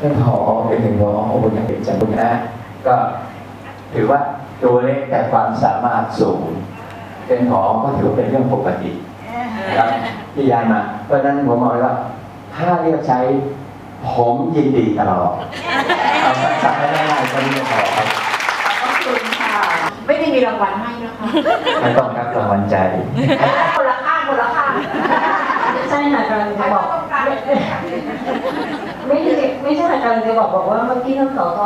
ท่านผอเป็นหนึ่งรองโอ้โหยังเป็นจังหวะก็ถือว่าตัวเล็กแต่ความสามารถสูง เป็นผอก็ถือว่าเป็นเรื่องปกตินะครับที่ยายมา เพราะฉะนั้นผมบอกเลยว่าถ้าเรียกใช้ผมยินดีตลอดเอาสั่งให้ง่ายๆก็นี้ก็พอครับขอบคุณค่ะ ไม่ได้มีรางวัลให้นะคะไม่ต้องรับรางวัลใจ คนละข้างคนละข้าง ใช่ค่ะกำลังจะบอก ไม่ใช่ไม่ใช่ค่ะกำลังจะบอกบอกว่าเมื่อกี้ท่านสก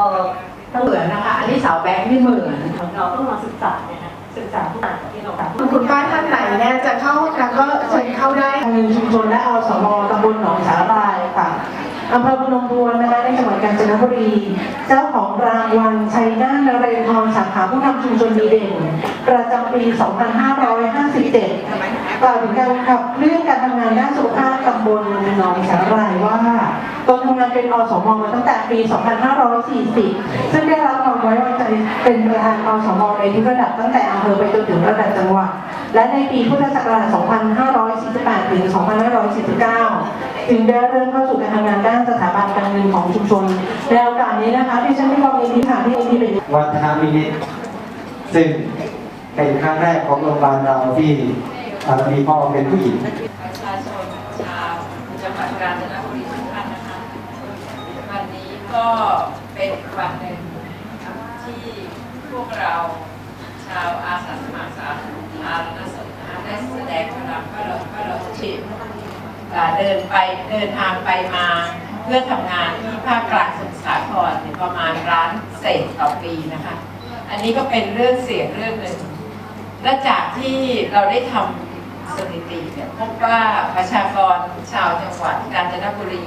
ท่านเหมือนนะคะ อันนี้สาวแบงค์ไม่เหมือนเราต้องมาศึกษาเนี่ยนะศึกษาทุกอย่างที่เราคุณป้าท่านไหนเนี่ยจะเข้าก็เชิญเข้าได้ทางเงินชุมชนและอสมตำบลหนองสาลายค่ะ อำเภอพนมทวนนะคะในจังหวัดกาญจนบุรี เจ้าของรางวัลชัยนาทนเรนทรสาขาผู้นำชุมชนดีเด่น ประจำปี 2557กล่าวถึงการขับเคลื่อนการทำงานด้านสุขภาพตำบลหนองสาหร่ายว่าตนทำงานเป็นอสมมาตั้งแต่ปี 2540 ซึ่งได้รับความไว้วางใจเป็นประธานอสมในทุกระดับตั้งแต่อำเภอไปจนถึงระดับจังหวัด และในปีพุทธศักราช 2548 ถึง 2549 ถึงได้เริ่มเข้าสู่การทำงานด้านสถาบันการเงินของชุมชนในโอกาสนี้นะคะที่ฉันมีความยินดีค่ะที่ที่เป็นวัฒนมินิตซึ่งเป็นครั้งแรกของโรงพยาบาลเราที่อ่ามีพ่อเป็นผู้หญิงประชาชนชาวจังหวัดกาญจนบุรีทุกท่านนะคะวันนี้ก็เป็นอีกวันหนึ่งที่พวกเราชาวอาสาสมัครสาธารณสุขนะคะได้แสดงพลังก็เราก็เราชิม เดินไปเดินทางไปมาเพื่อทำงานที่ภาคกลางสมุทรสาครประมาณร้านเศษต่อปีนะคะ อันนี้ก็เป็นเรื่องเสียงเรื่องหนึ่งและจากที่เราได้ทำสถิติเนี่ยพบว่าประชากรชาวจังหวัดกาญจนบุรี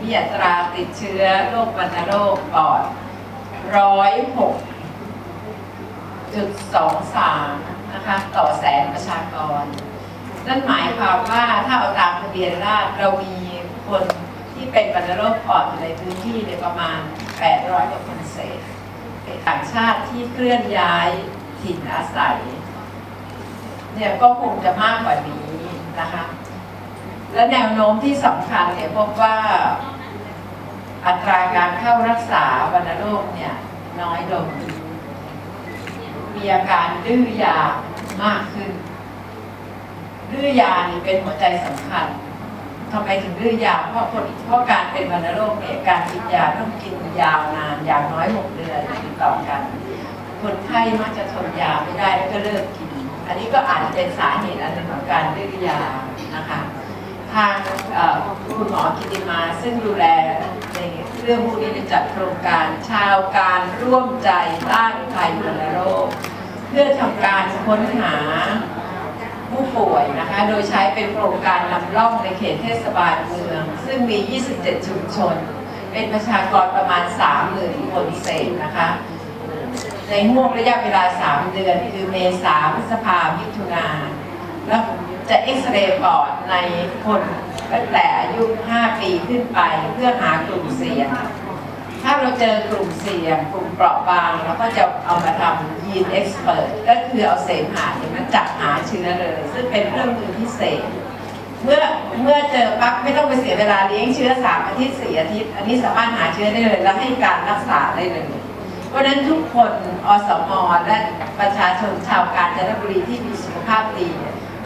มีอัตราติดเชื้อโรควัณโรคปอดร้อยหกจุดสองสามนะคะต่อแสนประชากร นั่นหมายความว่าถ้าเอาตามทะเบียนราษฎรเรามีคนที่เป็นวัณโรคปอดอยู่ในพื้นที่เนี่ยประมาณ 800กว่าคนเศษต่างชาติที่เคลื่อนย้ายถิ่นอาศัยเนี่ยก็คงจะมากกว่านี้นะคะ และแนวโน้มที่สำคัญเนี่ยพบว่าอัตราการเข้ารักษาวัณโรคเนี่ยน้อยลง มีอาการดื้อยามากขึ้น ดื้อยานี่เป็นหัวใจสำคัญทำไมถึงดื้อยา เพราะคนเพราะการเป็นวัณโรคเนี่ยการกินยาต้องกินยาวนานอย่างน้อยหกเดือนติดต่อกัน คนไข้มักจะทนยาไม่ได้แล้วก็เลิกกิน อันนี้ก็อาจจะเป็นสาเหตุอันหนึ่งของการดื้อยานะคะทางคุณหมอกิติมาซึ่งดูแลในเรื่องพวกนี้จัดโครงการชาวการร่วมใจต้านภัยวัณโรค เพื่อทำการค้นหา ผู้ป่วยนะคะ โดยใช้เป็นโครงการนำร่องในเขตเทศบาลเมือง ซึ่งมี 27 ชุมชน เป็นประชากรประมาณ 30,000 คนเศษนะคะ ในห่วงระยะเวลา 3 เดือน คือเมษาพฤษภามิถุนาแล้วจะเอ็กซเรย์ปอดในคนตั้งแต่อายุ 5 ปีขึ้นไปเพื่อหากลุ่มเสี่ยง ถ้าเราเจอกลุ่มเสี่ยงกลุ่มเปราะบางเราก็จะเอามาทำยีนเอ็กซ์เพรสก็คือเอาเสมหะเนี่ยมาจับหาเชื้อเลย ซึ่งเป็นเครื่องมือพิเศษ เมื่อเมื่อเจอปั๊บไม่ต้องไปเสียเวลาเลี้ยงเชื้อสามอาทิตย์สี่อาทิตย์ อันนี้สามารถหาเชื้อได้เลย แล้วให้การรักษาได้เลย เพราะนั้นทุกคนอสมและประชาชนชาวกาญจนบุรีที่มีสุขภาพดี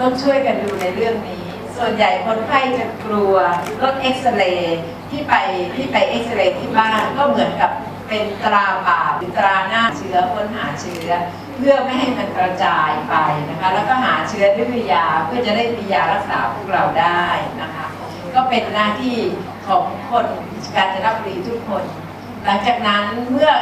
ต้องช่วยกันดูในเรื่องนี้ ส่วนใหญ่คนไข้จะกลัวรถเอ็กซเรย์ที่ไปที่ไปเอ็กซเรย์ที่บ้านก็เหมือนกับเป็นตราบาปหรือตราหน้าเชื้อค้นหาเชื้อ เพื่อไม่ให้มันกระจายไปนะคะ แล้วก็หาเชื้อด้วยยาเพื่อจะได้มียารักษาพวกเราได้นะคะ ก็เป็นหน้าที่ของคนกาญจนบุรีทุกคน หลังจากนั้นเมื่อ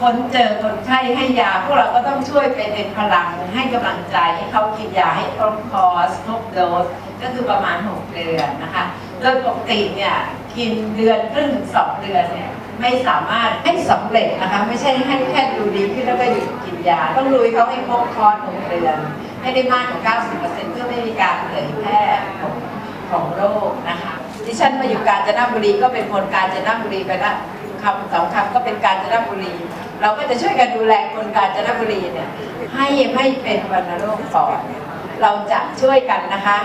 คนเจอคนไข้ให้ยา พวกเราก็ต้องช่วยเป็นเป็นพลังให้กำลังใจให้เขากินยาให้ครบคอร์สครบโดส ก็คือประมาณ 6 เดือนนะคะ โดยปกติเนี่ยกินเดือนครึ่งถึงสองเดือนเนี่ยไม่สามารถให้สำเร็จนะคะ ไม่ใช่ให้แค่ดูดีขึ้นแล้วก็หยุดกินยา ต้องลุยเขาให้ครบคอร์สหกเดือนให้ได้มากกว่า 90%เพื่อไม่มีการเผยแพร่ของของโรคนะคะดิฉันมาอยู่กาญจนบุรีก็เป็นคนกาญจนบุรีไปละคำสองคำก็เป็นกาญจนบุรี เราก็จะช่วยกันดูแลคนกาญจนบุรีเนี่ยให้ไม่เป็นวัณโรคปอดเราจะช่วยกันนะคะ